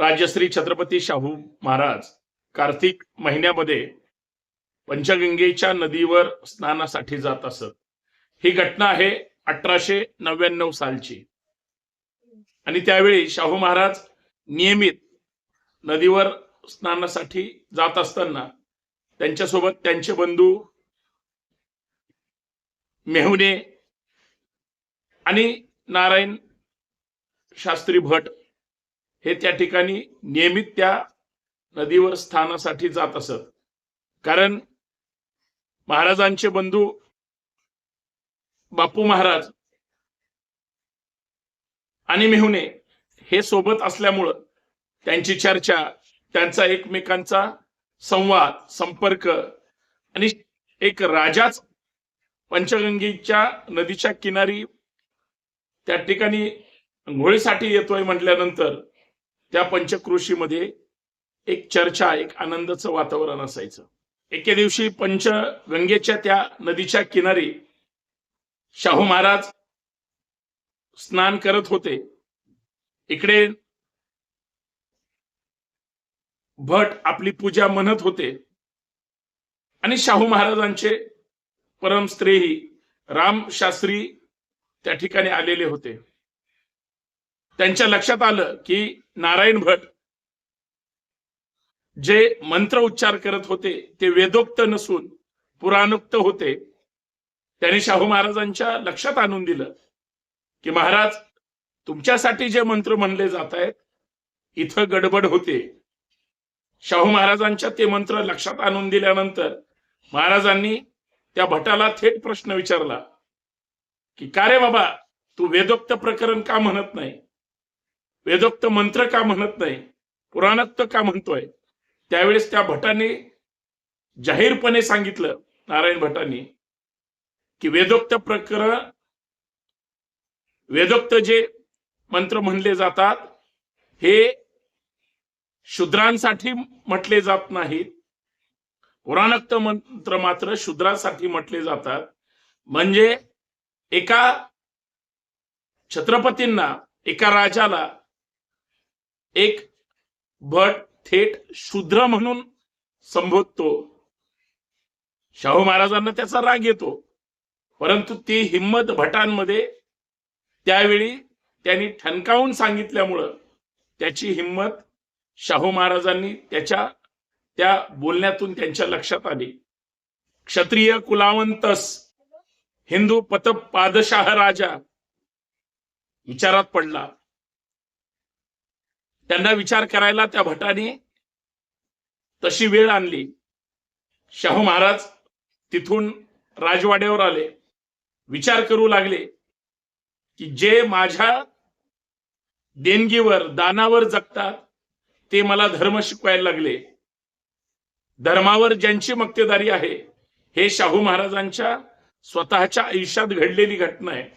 राजश्री छत्रपती शाहू महाराज कार्तिक महिन्यामध्ये पंचगंगेच्या नदीवर स्नानासाठी जात असत. ही घटना आहे अठराशे नव्याण्णव सालची. आणि त्यावेळी शाहू महाराज नियमित नदीवर स्नानासाठी जात असताना त्यांच्यासोबत त्यांचे बंधू मेहुणे आणि नारायण शास्त्री भट हे त्या ठिकाणी नियमित त्या नदीवर स्थानासाठी जात असत. कारण महाराजांचे बंधू बापू महाराज आणि मेहुणे हे सोबत असल्यामुळं त्यांची चर्चा त्यांचा एकमेकांचा संवाद संपर्क आणि एक राजाच पंचगंगेच्या नदीच्या किनारी त्या ठिकाणी घोळीसाठी येतोय म्हटल्यानंतर त्या पंचक्रोशीमध्ये एक चर्चा एक आनंदाचं वातावरण असायचं. एके दिवशी पंचगंगेच्या त्या नदीच्या किनारी शाहू महाराज स्नान करत होते. इकडे भट आपली पूजा म्हणत होते. आणि शाहू महाराजांचे परम स्त्रेही राम शास्त्री त्या ठिकाणी आलेले होते. त्यांच्या लक्षात आलं की नारायण भट जे मंत्र उच्चार करत होते ते वेदोक्त नसून पुराणोक्त होते त्यांनी शाहू महाराजांच्या लक्षात आणून दिलं की महाराज तुमच्यासाठी जे मंत्र म्हणले जात आहेत इथं गडबड होते. शाहू महाराजांच्या ते मंत्र लक्षात आणून दिल्यानंतर महाराजांनी त्या भटाला थेट प्रश्न विचारला की का रे बाबा तू वेदोक्त प्रकरण का म्हणत नाही? वेदोक्त मंत्र का म्हणत नाही पुराणोक्त का म्हणतोय? त्यावेळेस त्या भटाने जाहीरपणे सांगितलं नारायण भटांनी की वेदोक्त प्रकरण वेदोक्त जे मंत्र म्हणले जातात हे शूद्रांसाठी म्हटले जात नाहीत. पुराणोक्त मंत्र मात्र शूद्रांसाठी म्हटले जातात. म्हणजे एका छत्रपतींना एका राजाला एक भट थेट शूद्र म्हणून संबोधतो. शाहू महाराजांना त्याचा राग येतो. परंतु ती हिंमत भटांमध्ये त्यावेळी त्यांनी ठणकावून सांगितल्यामुळं त्याची हिंमत शाहू महाराजांनी त्याच्या त्या बोलण्यातून त्यांच्या लक्षात आली. क्षत्रिय कुलावंतस हिंदू पत पादशाह राजा विचारात पडला. त्यांना विचार करायला त्या भटाने तशी वेळ आणली. शाहू महाराज तिथून राजवाड्यावर आले. विचार करू लागले की जे माझ्या देणगीवर दानावर जगतात ते मला धर्म शिकवायला लागले. धर्मावर ज्यांची मक्तेदारी आहे हे शाहू महाराजांच्या स्वतःच्या आयुष्यात घडलेली घटना आहे.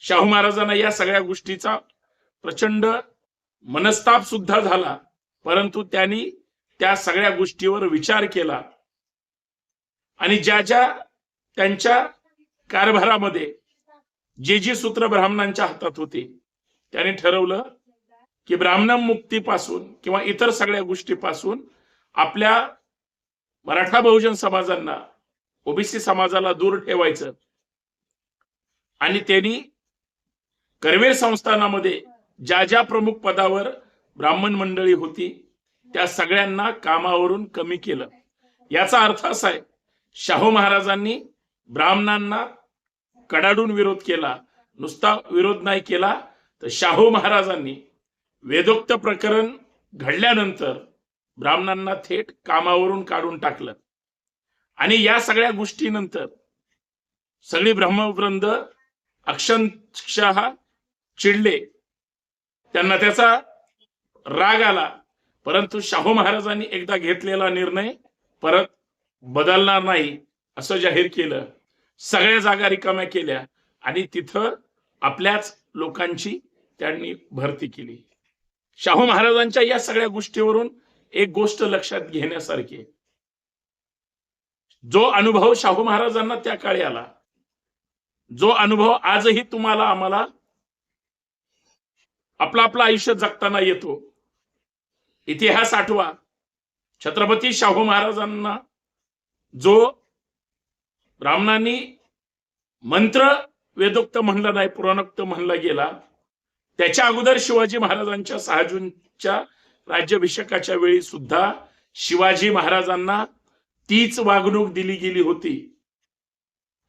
शाहू महाराजांना या सगळ्या गोष्टीचा प्रचंड मनस्ताप सुद्धा झाला परंतु त्यांनी त्या सगळ्या गोष्टीवर विचार केला. आणि ज्या ज्या त्यांच्या कारभारामध्ये जे जी सूत्र ब्राह्मणांच्या हातात होते त्याने ठरवलं की ब्राह्मण मुक्तीपासून किंवा इतर सगळ्या गोष्टीपासून आपल्या मराठा बहुजन समाजांना ओबीसी समाजाला दूर ठेवायचं. आणि त्यांनी करवीर संस्थानामध्ये ज्या ज्या प्रमुख पदावर ब्राह्मण मंडळी होती त्या सगळ्यांना कामावरून कमी केलं. याचा अर्थ असा आहे शाहू महाराजांनी ब्राह्मणांना कडाडून विरोध केला नुसता विरोध नाही केला तर शाहू महाराजांनी वेदोक्त प्रकरण घडल्यानंतर ब्राह्मणांना थेट कामावरून काढून टाकलं. आणि या सगळ्या गोष्टीनंतर सगळी ब्रह्मवृंद अक्षरशः चिडले. त्यांना त्याचा राग आला. परंतु शाहू महाराजांनी एकदा घेतलेला निर्णय परत बदलणार नाही असं जाहीर केलं. सगळ्या जागा रिकाम्या केल्या आणि तिथं आपल्याच लोकांची त्यांनी भरती केली. शाहू महाराजांच्या या सगळ्या गोष्टीवरून एक गोष्ट लक्षात घेण्यासारखी. जो अनुभव शाहू महाराजांना त्या काळी आला जो अनुभव आजही तुम्हाला आम्हाला आपलं आपलं आयुष्य जगताना येतो. इतिहास आठवा. छत्रपती शाहू महाराजांना जो ब्राह्मणांनी मंत्र वेदोक्त म्हणला नाही पुराणोक्त म्हणला गेला त्याच्या अगोदर शिवाजी महाराजांच्या सहा जूनच्या राज्याभिषेकाच्या वेळी सुद्धा शिवाजी महाराजांना तीच वागणूक दिली गेली होती.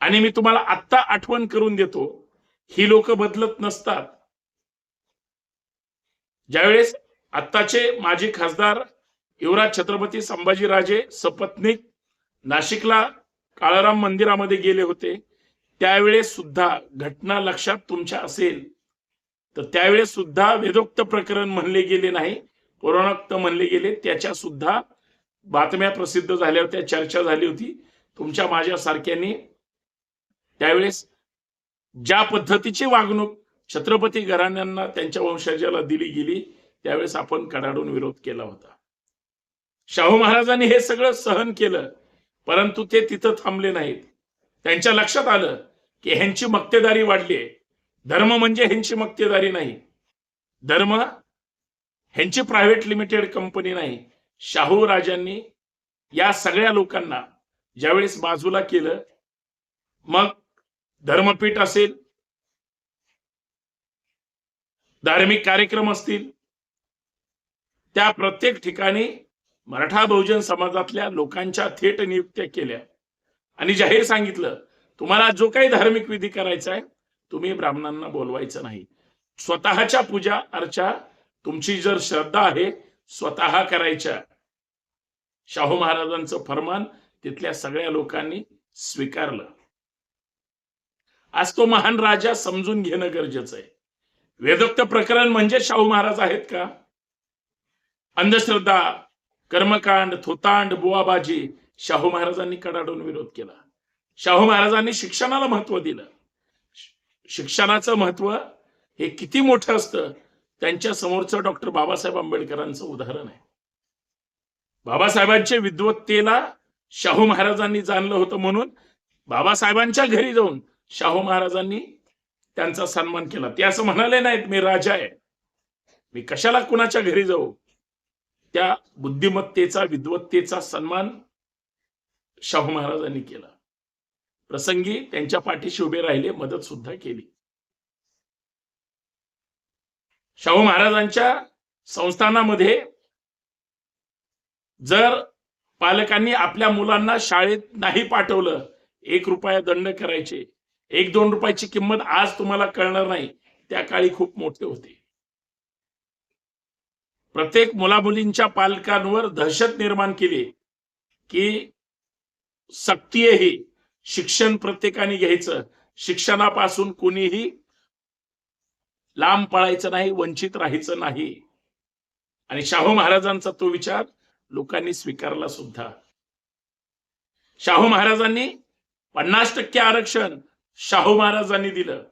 आणि मी तुम्हाला आत्ता आठवण करून देतो ही लोक बदलत नसतात. ज्यावेळेस आत्ताचे माजी खासदार युवराज छत्रपती संभाजीराजे सपत्नीक नाशिकला काळाराम मंदिरामध्ये गेले होते त्यावेळेस सुद्धा घटना लक्षात तुमच्या असेल तर त्यावेळेस सुद्धा वेदोक्त प्रकरण म्हणले गेले नाही पुराणोक्त म्हणले गेले त्याच्या सुद्धा बातम्या प्रसिद्ध झाल्या होत्या चर्चा झाली होती. तुमच्या माझ्या सारख्यांनी त्यावेळेस ज्या पद्धतीची वागणूक छत्रपती घराण्यांना त्यांच्या वंशजाला दिली गेली त्यावेळेस आपण कडाडून विरोध केला होता. शाहू महाराजांनी हे सगळं सहन केलं परंतु ते तिथं थांबले नाहीत. त्यांच्या लक्षात आलं की ह्यांची मक्तेदारी वाढली आहे. धर्म म्हणजे ह्यांची मक्तेदारी नाही. धर्म ह्यांची प्रायव्हेट लिमिटेड कंपनी नाही. शाहू राजांनी या सगळ्या लोकांना ज्यावेळेस बाजूला केलं मग धर्मपीठ असेल धार्मिक कार्यक्रम असतील त्या प्रत्येक ठिकाणी मराठा बहुजन समाजातल्या लोकांच्या थेट नियुक्त्या केल्या. आणि जाहीर सांगितलं तुम्हाला जो काही धार्मिक विधी करायचा आहे तुम्ही ब्राह्मणांना बोलवायचं नाही. स्वतःच्या पूजा अर्चा तुमची जर श्रद्धा आहे स्वतः करायच्या. शाहू महाराजांचं फरमान तिथल्या सगळ्या लोकांनी स्वीकारलं. आज तो महान राजा समजून घेणं गरजेचं आहे. वेदोक्त प्रकरण म्हणजे शाहू महाराज आहेत का? अंधश्रद्धा कर्मकांड थोतांड बुवाबाजी शाहू महाराजांनी कडाडून विरोध केला. शाहू महाराजांनी शिक्षणाला महत्त्व दिलं. शिक्षणाचं महत्त्व हे किती मोठं असतं? त्यांच्या समोरचं डॉक्टर बाबासाहेब आंबेडकरांचं उदाहरण आहे. बाबासाहेबांच्या विद्वत्तेला शाहू महाराजांनी जाणलं होतं म्हणून बाबासाहेबांच्या घरी जाऊन शाहू महाराजांनी त्यांचा सन्मान केला. ते असं म्हणाले नाहीत मी राजा आहे. मी कशाला कुणाच्या घरी जाऊ? त्या बुद्धिमत्तेचा विद्वत्तेचा सन्मान शाहू महाराजांनी केला. प्रसंगी त्यांच्या पाठीशी उभे राहिले मदत सुद्धा केली. शाहू महाराजांच्या संस्थानामध्ये जर पालकांनी आपल्या मुलांना शाळेत नाही पाठवलं एक रुपया दंड करायचे एक दोन रुपयाची किंमत आज तुम्हाला कळणार नाही. त्या काळी खूप मोठे होते. प्रत्येक मुलामुलींच्या पालकांवर दहशत निर्माण केली की सक्तीही शिक्षण प्रत्येकाने घ्यायचं. शिक्षणापासून कुणीही लांब पळायचं नाही वंचित राहायचं नाही. आणि शाहू महाराजांचा तो विचार लोकांनी स्वीकारला सुद्धा. शाहू महाराजांनी पन्नास टक्के आरक्षण शाहू महाराजांनी दिलं.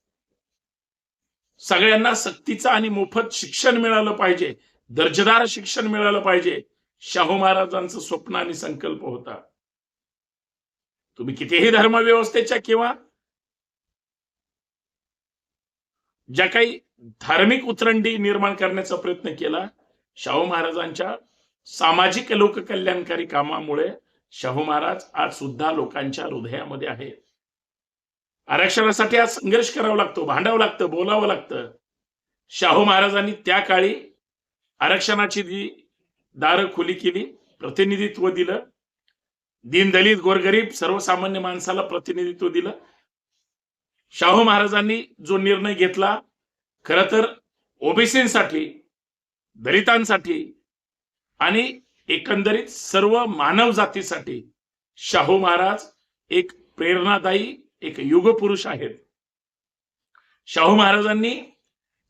सगळ्यांना सक्तीचं आणि मोफत शिक्षण मिळालं पाहिजे. दर्जेदार शिक्षण मिळालं पाहिजे. शाहू महाराजांचं स्वप्न आणि संकल्प होता. तुम्ही कितीही धर्मव्यवस्थेच्या किंवा ज्या काही धार्मिक उतरंडी निर्माण करण्याचा प्रयत्न केला शाहू महाराजांच्या सामाजिक लोककल्याणकारी कामामुळे शाहू महाराज आज सुद्धा लोकांच्या हृदयामध्ये आहेत. आरक्षणासाठी आज संघर्ष करावा लागतो भांडावं लागतं बोलावं लागतं. शाहू महाराजांनी त्या काळी आरक्षणाची जी दारं खुली केली प्रतिनिधित्व दिलं. दीनदलित गोरगरीब सर्वसामान्य माणसाला प्रतिनिधित्व दिलं. शाहू महाराजांनी जो निर्णय घेतला खर तर ओबीसीसाठी दलितांसाठी आणि एकंदरीत सर्व मानव जातीसाठी शाहू महाराज एक प्रेरणादायी एक युगपुरुष आहेत. शाहू महाराजांनी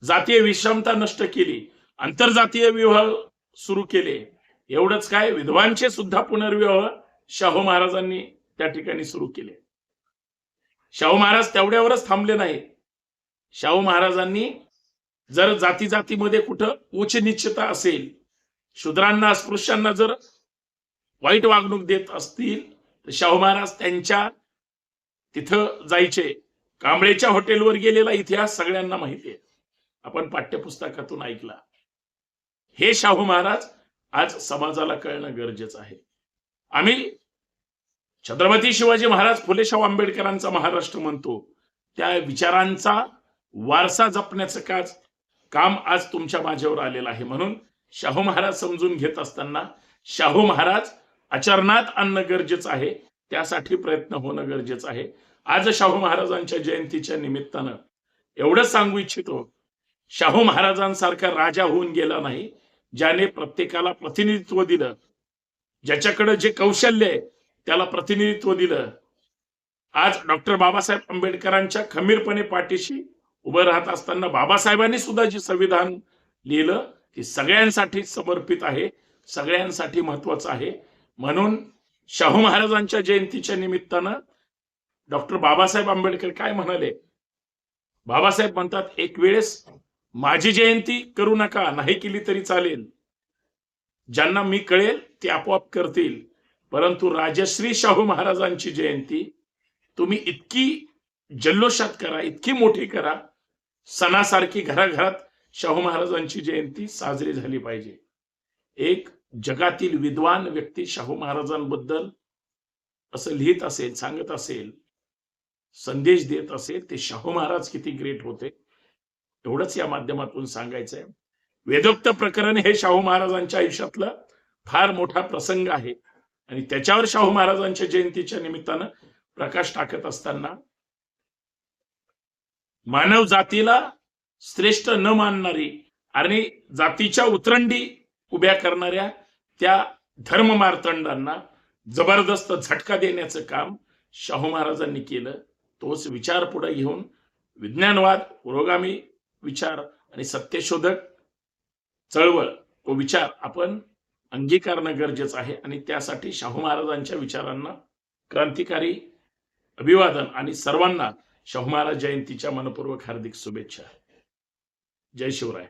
जातीय विषमता नष्ट केली आंतरजातीय विवाह सुरू केले. एवढंच काय विधवांचे सुद्धा पुनर्विवाह शाहू महाराजांनी त्या ठिकाणी सुरू केले. शाहू महाराज तेवढ्यावरच थांबले नाही शाहू महाराजांनी जर जाती जातीमध्ये कुठं उच्च निश्चिता असेल शूद्रांना अस्पृश्यांना जर वाईट वागणूक देत असतील तर शाहू महाराज त्यांच्या तिथं जायचे. कांबळेच्या हॉटेलवर गेलेला इतिहास सगळ्यांना माहिती आहे आपण पाठ्यपुस्तकातून ऐकला. हे शाहू महाराज आज समाजाला कळणं गरजेचं आहे. आम्ही छत्रपती शिवाजी महाराज फुले शाहू आंबेडकरांचा महाराष्ट्र म्हणतो. त्या विचारांचा वारसा जपण्याचं काज काम आज तुमच्या माझ्यावर आलेलं आहे. म्हणून शाहू महाराज समजून घेत असताना शाहू महाराज आचरणात आणणं गरजेचं आहे. त्यासाठी प्रयत्न होणं गरजेचं आहे. आज शाहू महाराजांच्या जयंतीच्या निमित्तानं एवढंच सांगू इच्छितो शाहू महाराजांसारखा राजा होऊन गेला नाही ज्याने प्रत्येकाला प्रतिनिधित्व दिलं. ज्याच्याकडे जे कौशल्य आहे त्याला प्रतिनिधित्व दिलं. आज डॉक्टर बाबासाहेब आंबेडकरांच्या खमीरपणे पाठीशी उभं राहत असताना बाबासाहेबांनी सुद्धा जे संविधान लिहिलं ते सगळ्यांसाठी समर्पित आहे सगळ्यांसाठी महत्वाचं आहे. म्हणून शाहू महाराजांच्या जयंतीच्या निमित्तानं डॉक्टर बाबासाहेब आंबेडकर काय म्हणाले? बाबासाहेब म्हणतात एक वेळेस माझी जयंती करू नका नाही केली तरी चालेल. ज्यांना मी कळेल ते आपोआप करतील. परंतु राजश्री शाहू महाराजांची जयंती तुम्ही इतकी जल्लोषात करा इतकी मोठी करा सणासारखी घराघरात शाहू महाराजांची जयंती साजरी झाली पाहिजे. एक जगातील विद्वान व्यक्ती शाहू महाराजांबद्दल असं लिहित असेल सांगत असेल संदेश देत असेल ते शाहू महाराज किती ग्रेट होते एवढंच या माध्यमातून सांगायचंय. वेदोक्त प्रकरण हे शाहू महाराजांच्या आयुष्यातलं फार मोठा प्रसंग आहे. आणि त्याच्यावर शाहू महाराजांच्या जयंतीच्या निमित्तानं प्रकाश टाकत असताना मानव जातीला श्रेष्ठ न मानणारी आणि जातीच्या उतरंडी उभ्या करणाऱ्या त्या धर्म मार्तंडांना जबरदस्त झटका देण्याचं काम शाहू महाराजांनी केलं. तोच विचार पुढे घेऊन विज्ञानवाद पुरोगामी विचार आणि सत्यशोधक चळवळ तो विचार आपण अंगीकारणं गरजेचं आहे आणि त्यासाठी शाहू महाराजांच्या विचारांना क्रांतिकारी अभिवादन आणि सर्वांना शाहू महाराज जयंतीच्या मनपूर्वक हार्दिक शुभेच्छा. जय शिवराय.